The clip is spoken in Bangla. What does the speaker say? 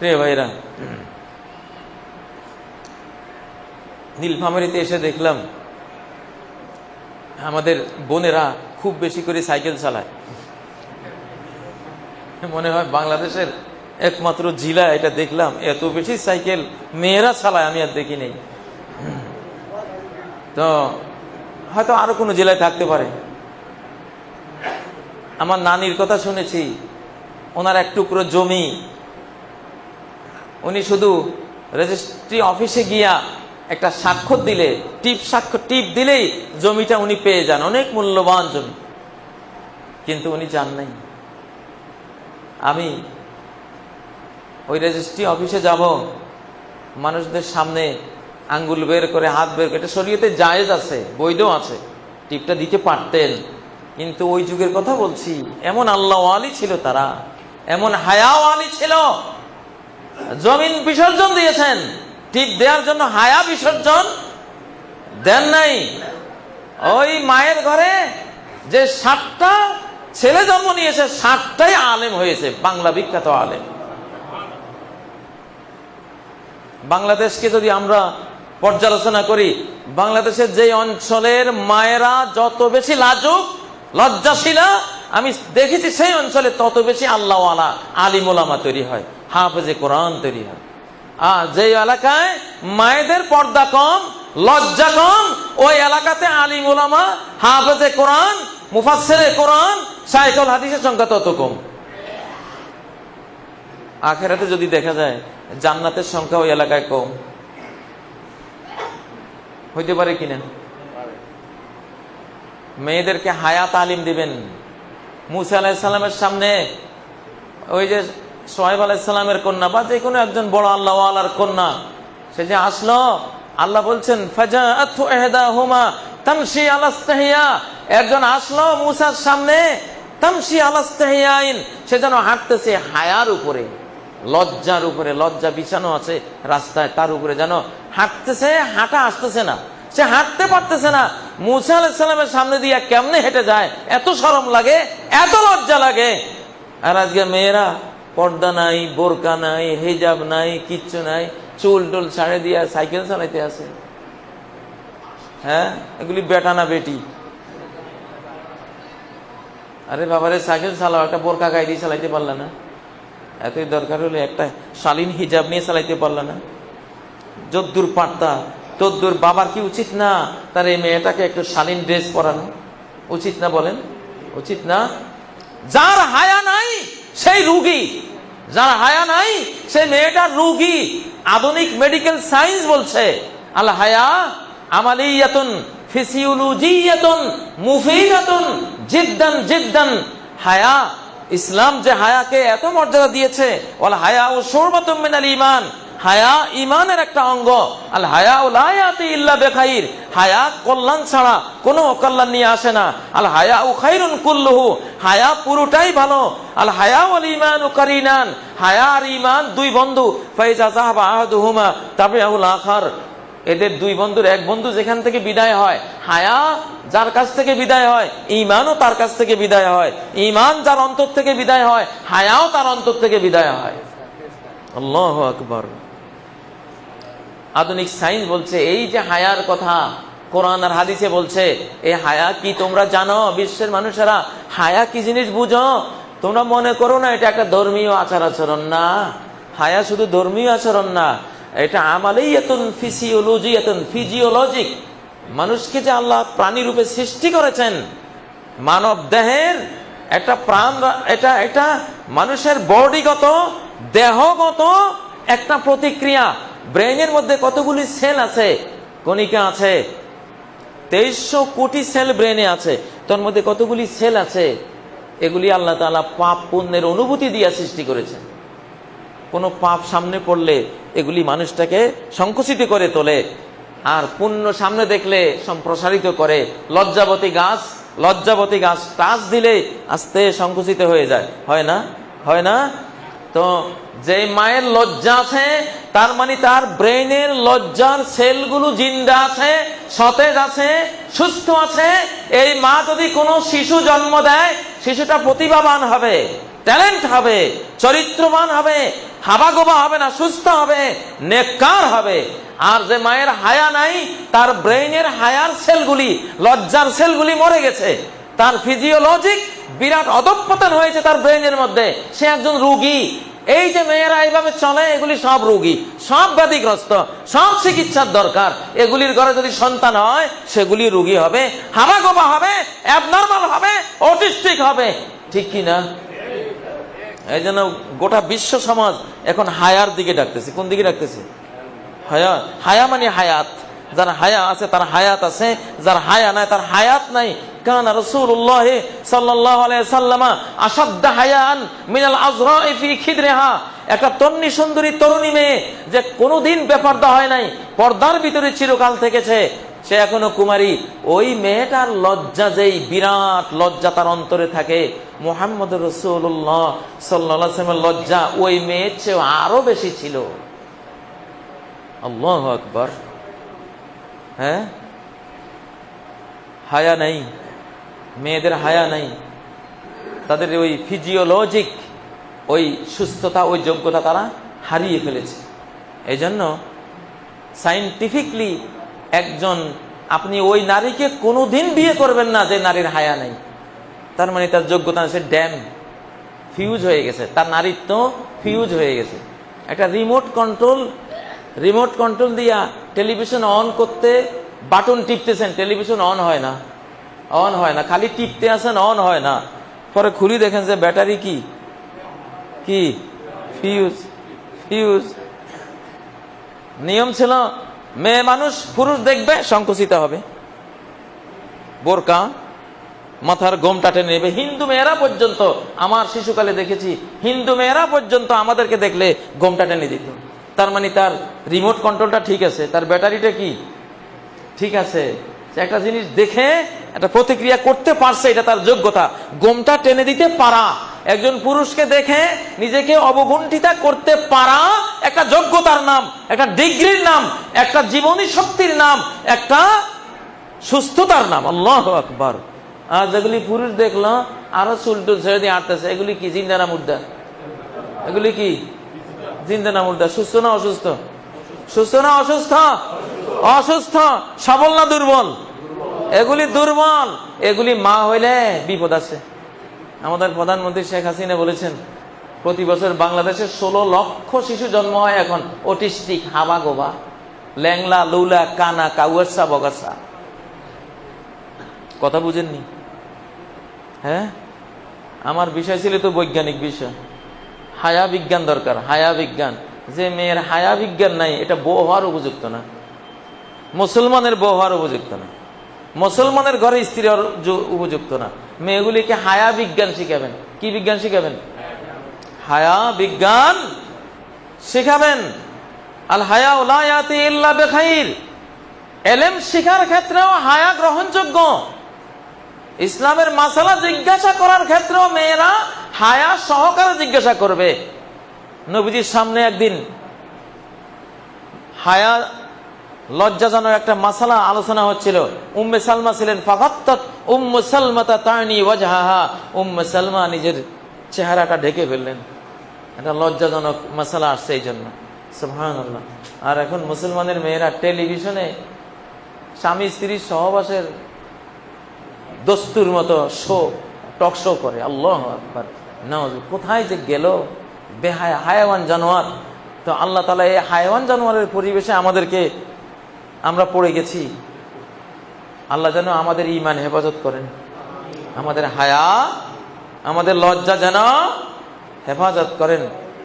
প্রিয় ভাইরা। নীলফামারিতে এসে দেখলাম, আমাদের বোনেরা খুব বেশি করে সাইকেল চালায়। মনে হয় বাংলাদেশের একমাত্র জেলা এটা দেখলাম, এত বেশি সাইকেল মেয়েরা চালায়, আমি আর দেখি নেই। তো হয়তো আরও কোনো জেলায় থাকতে পারে। আমার নানির কথা শুনেছি, ওনার এক টুকরো জমি উনি শুধু রেজিস্ট্রি অফিসে গিয়া একটা স্বাক্ষর দিলে, টিপ স্বাক্ষর টিপ দিলেই জমিটা উনি পেয়ে যান, অনেক মূল্যবান জমি। কিন্তু উনি যান নাই। আমি ওই রেজিস্ট্রি অফিসে যাব, মানুষদের সামনে আঙ্গুল বের করে, হাত বের করে, এটা শরীয়তে জায়েজ আছে বৈধ আছে, টিপটা দিতে পারতেন। কিন্তু ওই যুগের কথা বলছি, এমন আল্লাহ আলী ছিল তারা, এমন হায়াও আলী ছিল জমিন বিসর্জন দিয়েছেন। টিপ দেওয়ার জন্য হায়া বিসর্জন দেন নাই। ওই মায়ের ঘরে যে ষাটটা ছেলে জন্ম নিয়েছে ষাটটাই আলেম হয়েছে, বাংলা বিখ্যাত আলেম। বাংলাদেশকে যদি আমরা পর্যালোচনা করি, বাংলাদেশের যে অঞ্চলের মায়েরা যত বেশি লাজুক, লজ্জাশীলা, আমি দেখেছি সেই অঞ্চলে তত বেশি আল্লাহওয়ালা, আলিমোলামা তৈরি হয়। হাফেজে কোরআন তৈরি হয়। আর যে এলাকায় মায়েদের পর্দা কম, লজ্জা কম, ওই এলাকাতে আলিম ওলামা, হাফেজে কোরআন মুফাসেরে কোরআন, সাইকল হাদিসের সংখ্যা তত কম। আখেরাতে যদি দেখা যায়, জান্নাতের সংখ্যা ওই এলাকায় কম। হইতে পারে কিনা মেয়েদেরকে হায়া তালিম দিবেন। মুসা আলাহিসাল্লামের সামনে ওই যে সোহেব আলাইসাল্লামের কন্যা বা যে কোনো একজন বড় আল্লাহ আল্লাহর কন্যা, সে যে আসলো, আল্লাহ বলছেন ফাজা হুমা তামসি আলাস্তাহিয়া। একজন আসলো মুসার সামনে তামসি আলাস্তাহিয়াইন। সে যেন হাঁটতেছে হায়ার উপরে, লজ্জার উপরে, লজ্জা বিছানো আছে রাস্তায়, তার উপরে যেন হাঁটতেছে, হাঁটা আসতেছে না। সে হাঁটতে পারতেছে না। মুসা আলাহিসাল্লামের সামনে দিয়ে কেমনে হেঁটে যায়? এত সরম লাগে, এত লজ্জা লাগে। আর আজকে মেয়েরা পর্দা নাই, বোরকা নাই, হেজাব নাই, কিচ্ছু নাই। চুল টুল ছাড়ে দিয়া সাইকেল চালাইতে আছে। হ্যাঁ? এগুলি বেটা না বেটি? আরে বাবারে, সাইকেল চালাও, একটা বোরকা গায়ে দিয়ে চালাইতে পারলে না। এতই দরকার হলে একটা শালীন হিজাব নিয়ে চালাইতে পারলে না। যদ্দুর পারতা তদ্দুর বাবার কি উচিত না তার এই মেয়েটাকে একটু শালীন ড্রেস পরানো? উচিত না বলেন? উচিত না? যার হায়া নাই সেই রুগী, যার হায়া নাই, সেই মেয়েটা রুগী। আধুনিক মেডিকেল সায়েন্স বলছে, আল হায়া আমালিয়াতুন, ফিসিওলজিয়াতুন হায়া, ইসলাম যে হায়াকে এত মর্যাদা দিয়েছে হায়া ও ইমান হায়া ইমানের একটা অঙ্গ। আল হায়া ইল্লা বেখাইর। হায়া কল্যাণ ছাড়া কোনো অকল্যাণ নিয়ে আসে না। আল হায়া উ খাইরুন কুল্লুহু। হায়া পুরোটাই ভালো। আল হায়া ওয়াল ইমান কারিনান। হায়া আর ইমান দুই বন্ধু। ফাইজা সাহাবা আহাদুহুমা তাবিআউল আখার। এদের দুই বন্ধুর এক বন্ধু যেখান থেকে বিদায় হয়, হায়া যার কাছ থেকে বিদায় হয়, ইমানও তার কাছ থেকে বিদায় হয়, ইমান যার অন্তর থেকে বিদায় হয়, হায়াও তার অন্তর থেকে বিদায় হয়। আল্লাহ আকবর। আধুনিক সাইন্স বলছে, এই যে হায়ার কথা কোরআন আর হাদিসে বলছে এই হায়া কি তোমরা জানো? বিশ্বের মানুষেরা, হায়া কি জিনিস বুঝো? তোমরা মনে করো না, এটা একটা ধর্মীয় আচার আচরণ না। হায়া শুধু ধর্মীয় আচরণ না, এটা আমালেই এতন ফিজিওলজি এতন ফিজিওলজিক। মানুষকে যে আল্লাহ প্রাণী রূপে সৃষ্টি করেছেন, মানব দেহের একটা প্রাণ, এটা এটা মানুষের বডিগত, দেহগত একটা প্রতিক্রিয়া। ব্রেনের মধ্যে কতগুলি সেল আছে? কণিকা আছে। তেইশশো কোটি সেল ব্রেনে আছে। তোর মধ্যে কতগুলি সেল আছে? এগুলি আল্লাহ তালা পাপ পুণ্যের অনুভূতি দিয়ে সৃষ্টি করেছেন। কোনো পাপ সামনে পড়লে এগুলি মানুষটাকে সংকুচিত করে তোলে আর পুণ্য সামনে দেখলে সম্প্রসারিত করে। লজ্জাবতী গাছ লজ্জাবতী গাছ টাচ দিলে আস্তে সংকুচিত হয়ে যায়। হয় না? হয় না? তো যে মায়ের লজ্জা আছে, তার মানে তার ব্রেনের লজ্জার সেলগুলো জিন্দা আছে, সতেজ আছে, সুস্থ আছে। এই মা যদি কোনো শিশু জন্ম দেয়, শিশুটা প্রতিভাবান হবে, ট্যালেন্ট হবে, চরিত্রবান হবে, হাবাগোবা হবে না, সুস্থ হবে, নেককার হবে। আর যে মায়ের হায়া নাই, তার ব্রেইনের হায়ার সেলগুলি, লজ্জার সেলগুলি মরে গেছে। তার ফিজিওলজিক বিরাট অধঃপতন হয়েছে তার ব্রেইনের মধ্যে। সে একজন রুগী। এই যে মেয়েরা এইভাবে চলে, এগুলি সব রুগী। সব ব্যাধিগ্রস্ত, সব চিকিৎসার দরকার। এগুলির ঘরে যদি সন্তান হয়, সেগুলি রুগী হবে হামাগোবা হবে অ্যাবনর্মাল হবে, অটিস্টিক হবে। ঠিক কি না? এই জন্য গোটা বিশ্ব সমাজ এখন হায়ার দিকে ডাকতেছে। কোন দিকে ডাকতেছে? হায়া হায়া মানে হায়াত। যার হায়া আছে, তার হায়াত আছে, যার হায়া নাই, তার হায়াত নাই। কান হায়ান মিনাল একটা সুন্দরী তরুণী যে কোনোদিন বেপর্দা হয় নাই, পর্দার ভিতরে থেকেছে। সে এখনও কুমারী। ওই মেয়েটার লজ্জা যেই বিরাট লজ্জা তার অন্তরে থাকে। মোহাম্মদ রসুল্লাহ সাল্লামের লজ্জা ওই মেয়ের চেয়ে আরও বেশি ছিল। আল্লাহ আকবর। হ্যাঁ হায়া নাই। মেয়েদের হায়া নাই। তাদের ওই ফিজিওলজিক ওই সুস্থতা, ওই যোগ্যতা তারা হারিয়ে ফেলেছে। এই জন্য সাইন্টিফিকলি একজন, আপনি ওই নারীকে কোনো দিন বিয়ে করবেন না যে নারীর হায়া নাই। তার মানে তার যোগ্যতা সে ড্যাম। ফিউজ হয়ে গেছে। তার নারীত্ব ফিউজ হয়ে গেছে। একটা রিমোট কন্ট্রোল রিমোট কন্ট্রোল দিয়া টেলিভিশন অন করতে বাটন টিপতেছেন, টেলিভিশন অন হয় না। অন হয় না, খালি টিপতে আসেন, অন হয় না। পরে খুলি দেখেন যে ব্যাটারি কি? কি? Fuse fuse. নিয়ম ছিল, মেয়ে মানুষ, পুরুষ দেখবে, সংকুচিত হবে। বোরকা, মাথার গোমটা টেনে নেবে। হিন্দু মেয়েরা পর্যন্ত, আমার শিশুকালে দেখেছি, হিন্দু মেয়েরা পর্যন্ত আমাদেরকে দেখলে গোমটা টেনে দিত। তার মানে তার রিমোট কন্ট্রোলটা ঠিক আছে, তার ব্যাটারিটা কি? ঠিক আছে। একটা জিনিস দেখে, একটা প্রতিক্রিয়া করতে পারছে, এটা তার যোগ্যতা। গোমটা টেনে দিতে পারা। একজন পুরুষকে দেখে নিজেকে অবগুণ্ঠিতা করতে পারা, একটা যোগ্যতার নাম, একটা ডিগ্রির নাম, একটা জীবনী শক্তির নাম, একটা সুস্থতার নাম। আল্লাহ আকবর। আর যেগুলি পুরুষ দেখল, আরও চুলটুল ছেড়ে দিয়ে আটতেছে এগুলি কি? জিন্দানা মুদ্রা এগুলি কি? জিন্দানা মুদ্রা সুস্থ না অসুস্থ? সুস্থ না অসুস্থ? অসুস্থ। সবল না দুর্বল? এগুলি দুর্বল। এগুলি মা হইলে বিপদ আছে। আমাদের প্রধানমন্ত্রী শেখ হাসিনা বলেছেন, প্রতি বছর বাংলাদেশে ষোলো লক্ষ শিশু জন্ম হয় এখন অটিস্টিক, হাবা গোবা, ল্যাংলা, লুলা, কানা, কাউয়াসা, বগাসা। কথা বুঝেননি? হ্যাঁ? আমার বিষয় ছিল তো বৈজ্ঞানিক বিষয়। হায়া বিজ্ঞান দরকার হায়া বিজ্ঞান যে মেয়ের হায়া বিজ্ঞান নাই, এটা বউ হওয়ার উপযুক্ত না। মুসলমানের বউ হওয়ার উপযুক্ত না। মুসলমানের ঘরে স্ত্রী উপযুক্ত না। মেয়েগুলিকে হায়া বিজ্ঞান শিখাবেন। কি বিজ্ঞান শিখাবেন? হায়া বিজ্ঞান শিখাবেন। আল হায়া বেখাইর। এলেম শিখার ক্ষেত্রেও হায়া গ্রহণযোগ্য। ইসলামের মাসালা জিজ্ঞাসা করার ক্ষেত্রেও মেয়েরা হায়া সহকারে জিজ্ঞাসা করবে। নবীজির সামনে একদিন হায়া লজ্জাজনক একটা মাসালা আলোচনা হচ্ছিল। উম্মে সালমা ছিলেন উম্মে তানি ওয়াজহাহা। উম্মে সালমা নিজের চেহারাটা ঢেকে ফেললেন। একটা লজ্জাজনক মাসালা আসছে এই জন্য। সুবহানাল্লাহ। আর এখন মুসলমানের মেয়েরা টেলিভিশনে স্বামী স্ত্রীর সহবাসের দস্তুর মতো শো, টক শো করে। আল্লাহ আকবার। নওয়াজ কোথায় যে গেল? বেহায়, হায়াওয়ান জানোয়ার। তো আল্লাহ তালা এই হায়াওয়ান জানোয়ারের পরিবেশে আমাদেরকে আমরা পড়ে গেছি। আল্লাহ যেন আমাদের ইমান হেফাজত করেন। আমাদের হায়া, আমাদের লজ্জা যেন হেফাজত করেন।